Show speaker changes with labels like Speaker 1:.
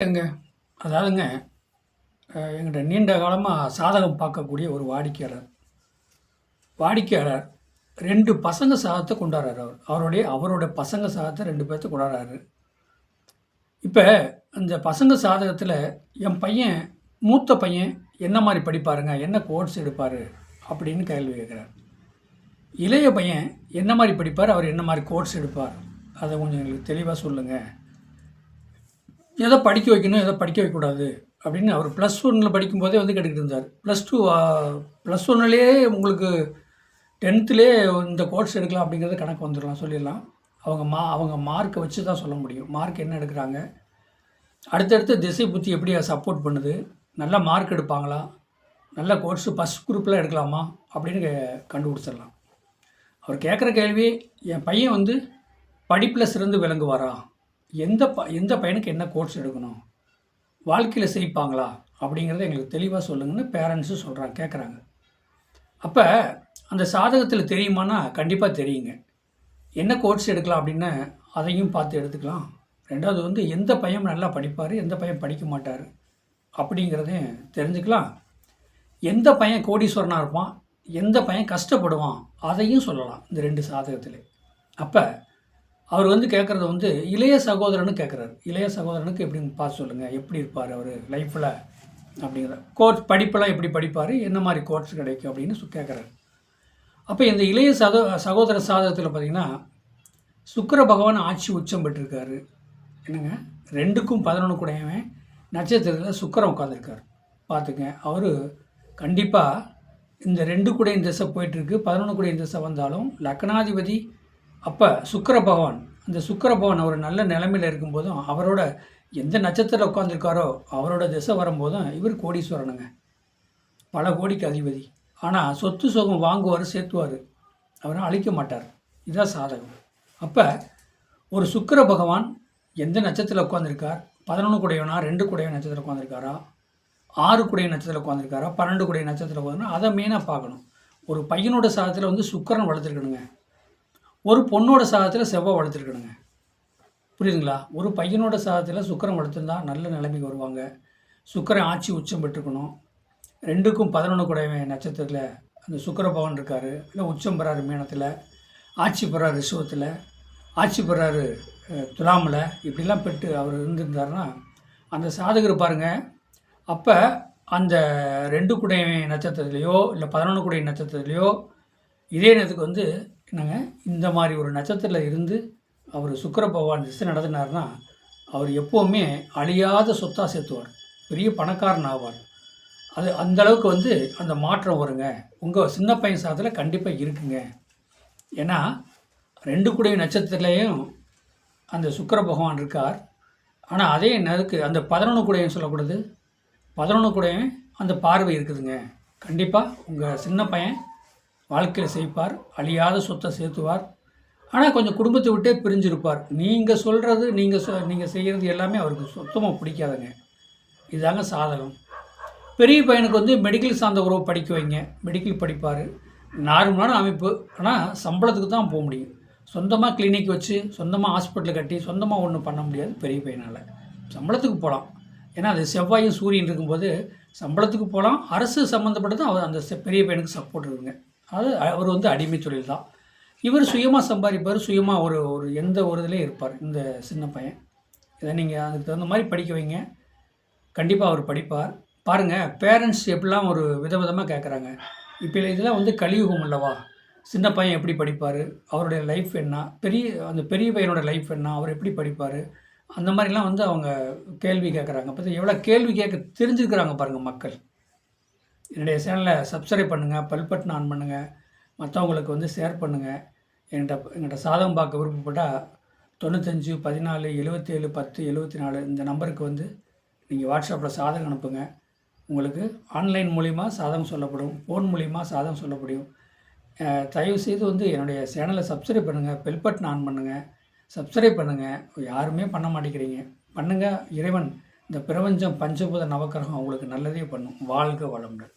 Speaker 1: எங்க அதாவதுங்க அஹ், எங்கிட்ட நீண்ட காலமாக சாதகம் பார்க்கக்கூடிய ஒரு வாடிக்கையாளர். வாடிக்கையாளர் ரெண்டு பசங்க சாதத்தை கொண்டாடுறாரு அவர். அவருடைய அவரோட பசங்க சாதத்தை ரெண்டு பேர்த்த கொண்டாடுறாரு. இப்போ அந்த பசங்க சாதகத்தில் என் பையன் மூத்த பையன் என்ன மாதிரி படிப்பாருங்க என்ன கோர்ஸ் எடுப்பார் அப்படின்னு கேள்வி கேட்குறாரு. இளைய பையன் என்ன மாதிரி படிப்பார் அவர் என்ன மாதிரி கோர்ஸ் எடுப்பார்? அதை கொஞ்சம் எங்களுக்கு தெளிவாக சொல்லுங்கள் எதை படிக்க வைக்கணும் எதை படிக்க வைக்கக்கூடாது அப்படின்னு அவர் ப்ளஸ் ஒன்னில் படிக்கும்போதே வந்து கேட்டுக்கிட்டு இருந்தார். ப்ளஸ் டூ ப்ளஸ் ஒன்னுலேயே உங்களுக்கு டென்த்துலேயே இந்த கோர்ஸ் எடுக்கலாம் அப்படிங்கிறத கணக்கு வந்துடலாம் சொல்லிடலாம். அவங்க மா அவங்க மார்க்கை வச்சு தான் சொல்ல முடியும். மார்க் என்ன எடுக்கிறாங்க? அடுத்தடுத்து திசை புத்தி எப்படி சப்போர்ட் பண்ணுது? நல்ல மார்க் எடுப்பாங்களா? நல்ல கோர்ஸ் ஃபஸ்ட் குரூப்பில் எடுக்கலாமா? அப்படின்னு கண்டுபிடிச்சிடலாம். அவர் கேட்குற கேள்வி என் பையன் வந்து படிப்பில் சிறந்து விளங்குவாரா? எந்த ப எந்த பையனுக்கு என்ன கோர்ஸ் எடுக்கணும்? வாழ்க்கையில் செய்ப்பாங்களா அப்படிங்கிறத எங்களுக்கு தெளிவாக சொல்லுங்கன்னு பேரண்ட்ஸும் சொல்கிறாங்க கேட்குறாங்க அப்போ அந்த சாதகத்தில் தெரியுமானா கண்டிப்பாக தெரியுங்க. என்ன கோர்ஸ் எடுக்கலாம் அப்படின்னு அதையும் பார்த்து எடுத்துக்கலாம். ரெண்டாவது வந்து எந்த பையன் நல்லா படிப்பார் எந்த பையன் படிக்க மாட்டார் அப்படிங்கிறதையும் தெரிஞ்சுக்கலாம். எந்த பையன் கோடீஸ்வரனாக இருப்பான் எந்த பையன் கஷ்டப்படுவான் அதையும் சொல்லலாம் இந்த ரெண்டு சாதகத்தில். அப்போ அவர் வந்து கேட்குறது வந்து இளைய சகோதரன்னு கேட்குறாரு இளைய சகோதரனுக்கு எப்படின்னு பார்த்து சொல்லுங்கள் எப்படி இருப்பார் அவர்? லைஃப்பில் அப்படிங்கிற கோர்ஸ் படிப்பெல்லாம் எப்படி படிப்பார்? என்ன மாதிரி கோர்ஸ் கிடைக்கும் அப்படின்னு கேட்குறாரு அப்போ இந்த இளைய சகோ சகோதர சாதகத்தில் பார்த்தீங்கன்னா சுக்கிர பகவான் ஆட்சி உச்சம் பெற்றிருக்காரு. என்னங்க? ரெண்டுக்கும் பதினொன்று கூடையவன் நட்சத்திரத்தில் சுக்கரம் உட்காந்துருக்கார் பார்த்துங்க அவர் கண்டிப்பாக இந்த ரெண்டு கூடையின் திசை போயிட்டுருக்கு பதினொன்று கூடையின் திசை வந்தாலும் லக்னாதிபதி அப்போ சுக்கர பகவான் அந்த சுக்கர பகவான் அவர் நல்ல நிலைமையில் இருக்கும்போதும் அவரோட எந்த நட்சத்திரத்தில் உட்காந்துருக்காரோ அவரோட திசை வரும்போதும் இவர் கோடீஸ்வரனுங்க. பல கோடிக்கு அதிபதி. ஆனால் சொத்து சுகம் வாங்குவார் சேர்த்துவார். அவரை அழிக்க மாட்டார். இதுதான் சாதகம். அப்போ ஒரு சுக்கிர பகவான் எந்த நட்சத்திரத்தில் உட்காந்துருக்கார் பதினொன்று குடையவனா ரெண்டு குடைய நட்சத்திரம் உட்காந்துருக்காரா ஆறு குடைய நட்சத்திரம் உட்காந்துருக்காரா பன்னெண்டு குடைய நட்சத்திரம் உட்காந்துருக்கா அதை மெயினாக பார்க்கணும். ஒரு பையனோட சாதத்தில் வந்து சுக்கரன் வளர்த்துருக்கணுங்க. ஒரு பொண்ணோட சாதத்தில் செவ்வாய் வளர்த்துருக்கணுங்க. புரியுதுங்களா? ஒரு பையனோட சாதத்தில் சுக்கரம் வளர்த்துருந்தா நல்ல நிலைமைக்கு வருவாங்க. சுக்கிரன் ஆட்சி உச்சம் பெற்றுக்கணும் ரெண்டுக்கும் பதினொன்று குடையவன் நட்சத்திரத்தில் அந்த சுக்கர பவன் இருக்கார். இல்லை உச்சம் பெறாரு மீனத்தில் ஆட்சி பெறாரு ரிஷவத்தில் ஆட்சி பெறாரு துலாமில். இப்படிலாம் பெற்று அவர் இருந்திருந்தாருன்னா அந்த சாதகர் பாருங்கள் அப்போ அந்த ரெண்டு குடை நட்சத்திரத்துலேயோ இல்லை பதினொன்று குடை நட்சத்திரத்துலேயோ இதே நேரத்துக்கு வந்து என்னங்க இந்த மாதிரி ஒரு நட்சத்திரத்தில் இருந்து அவர் சுக்கர பகவான் திசை நடத்தினார்னா அவர் எப்போவுமே அழியாத சொத்தாக சேர்த்துவார். பெரிய பணக்காரன் ஆவார். அது அந்த அளவுக்கு வந்து அந்த மாற்றம் வருங்க. உங்கள் சின்ன பையன் சாதத்தில் கண்டிப்பாக இருக்குங்க. ஏன்னா ரெண்டு குடை நட்சத்திரத்துலேயும் அந்த சுக்கிர பகவான் இருக்கார். ஆனால் அதே நேரத்துக்கு அந்த பதினொன்று கூடையும் சொல்லக்கூடாது பதினொன்று கூடையும் அந்த பார்வை இருக்குதுங்க. கண்டிப்பாக உங்கள் சின்ன பையன் வாழ்க்கையில் செய்ப்பார் அழியாத சொத்தை சேர்த்துவார். ஆனால் கொஞ்சம் குடும்பத்தை விட்டே பிரிஞ்சிருப்பார். நீங்கள் சொல்கிறது நீங்கள் சொ நீங்கள் செய்கிறது எல்லாமே அவருக்கு சுத்தமாக பிடிக்காதுங்க. இதுதாங்க சாதகம். பெரிய பையனுக்கு வந்து மெடிக்கல் சார்ந்த உறவு படிக்க வைங்க. மெடிக்கல் படிப்பார். நார்மலான அமைப்பு. ஆனால் சம்பளத்துக்கு தான் போக முடியும். சொந்தமாக கிளினிக் வச்சு சொந்தமாக ஹாஸ்பிட்டல் கட்டி சொந்தமாக ஒன்றும் பண்ண முடியாது பெரிய பையனால். சம்பளத்துக்கு போகலாம் ஏன்னா அது செவ்வாயும் சூரியன் இருக்கும்போது சம்பளத்துக்கு போகலாம் அரசு சம்மந்தப்பட்டது அவர் அந்த பெரிய பையனுக்கு சப்போர்ட் இருக்குங்க. அது அவர் வந்து அடிமை தொழில் தான். இவர் சுயமாக சம்பாதிப்பார் சுயமாக ஒரு ஒரு எந்த ஒரு இதுலேயும் இருப்பார் இந்த சின்ன பையன். இதை நீங்கள் அதுக்கு தகுந்த மாதிரி படிக்க வைங்க. கண்டிப்பாக அவர் படிப்பார். பாருங்கள் பேரண்ட்ஸ் எப்படிலாம் ஒரு விதவிதமாக கேட்குறாங்க இப்போ இதெல்லாம் வந்து கலியுகம் அல்லவா? சின்ன பையன் எப்படி படிப்பார்? அவருடைய லைஃப் என்ன? பெரிய அந்த பெரிய பையனோட லைஃப் என்ன? அவர் எப்படி படிப்பார்? அந்த மாதிரிலாம் வந்து அவங்க கேள்வி கேட்குறாங்க பார்த்து எவ்வளோ கேள்வி கேட்க தெரிஞ்சுருக்கிறாங்க பாருங்கள் மக்கள். என்னுடைய சேனலை சப்ஸ்கிரைப் பண்ணுங்கள் பல்பட்டன் ஆன் பண்ணுங்கள் மற்றவங்களுக்கு வந்து ஷேர் பண்ணுங்கள் என்கிட்ட எங்கிட்ட சாதகம் பார்க்க விருப்பப்பட்டால் தொண்ணூத்தஞ்சு பதினாலு எழுபத்தேழு பத்து எழுபத்தி நாலு இந்த நம்பருக்கு வந்து நீங்கள் வாட்ஸ்அப்பில் சாதகம் அனுப்புங்க. உங்களுக்கு ஆன்லைன் மூலிமா சாதகம் சொல்லப்படும் ஃபோன் மூலிமா சாதகம் சொல்லப்படும். தயவுசெய்து வந்து என்னுடைய சேனலை சப்ஸ்கிரைப் பண்ணுங்கள் பெல் பட்டன் ஆன் பண்ணுங்கள் சப்ஸ்கிரைப் பண்ணுங்கள் யாருமே பண்ண மாட்டேங்கிறீங்க. பண்ணுங்கள் இறைவன் இந்த பிரபஞ்சம் பஞ்சபூத நவக்கிரகம் உங்களுக்கு நல்லதே பண்ணும். வாழ்க வளமுடன்.